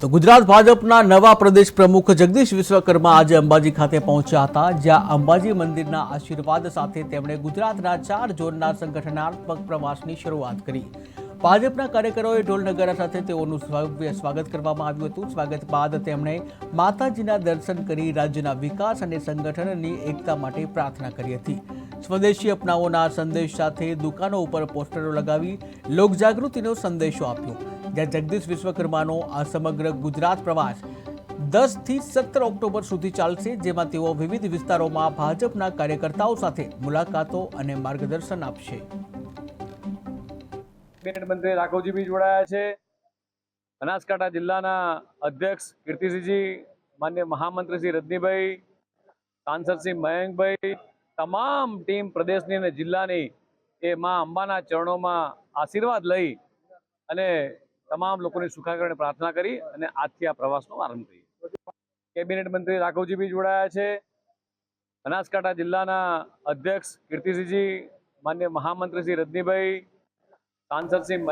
તો ગુજરાત ભાજપના નવા પ્રદેશ પ્રમુખ જગદીશ વિશ્વકર્મા આજે અંબાજી ખાતે પહોંચ્યા હતા, જ્યાં અંબાજી મંદિરના આશીર્વાદ સાથે તેમણે ગુજરાતના ચાર ઝોનના સંગઠનાત્મક પ્રવાસની શરૂઆત કરી. ભાજપના કાર્યકરોએ ઢોલનગારા સાથે તેઓનું ભવ્ય સ્વાગત કરવામાં આવ્યું હતું. સ્વાગત બાદ તેમણે માતાજીના દર્શન કરી રાજ્યના વિકાસ અને સંગઠનની એકતા માટે પ્રાર્થના કરી હતી. સ્વદેશી અપનાવોના સંદેશ સાથે દુકાનો ઉપર પોસ્ટરો લગાવી લોકજાગૃતિનો સંદેશો આપ્યો. જ્યાં જગદીશ વિશ્વકર્માનો આ સમગ્ર ગુજરાત પ્રવાસ દસથી સત્તર ઓક્ટોબર સુધી ચાલશે, જેમાં તેઓ વિવિધ વિસ્તારોમાં ભાજપના કાર્યકર્તાઓ સાથે મુલાકાતો અને માર્ગદર્શન આપશે. કેબિનેટ મંત્રી રાઘવજીભાઈ જોડાયા છે. બનાસકાંઠા જિલ્લાના અધ્યક્ષ કીર્તિસિંહજી, માન્ય મહામંત્રી શ્રી રજનીભાઈ, સાંસદ શ્રી મયંકભાઈ, તમામ ટીમ પ્રદેશની અને જિલ્લાની એ મા અંબાના ચરણોમાં આશીર્વાદ લઈ અને તમામ લોકોની સુખાકરણે પ્રાર્થના કરી અને આજથી આ પ્રવાસનો આરંભ કરીએ. કેબિનેટ મંત્રી રાઘવજીભાઈ જોડાયા છે. બનાસકાંઠા જિલ્લાના અધ્યક્ષ કીર્તિસિંહજી, માન્ય મહામંત્રી શ્રી રજનીભાઈ, સાંસદ શ્રી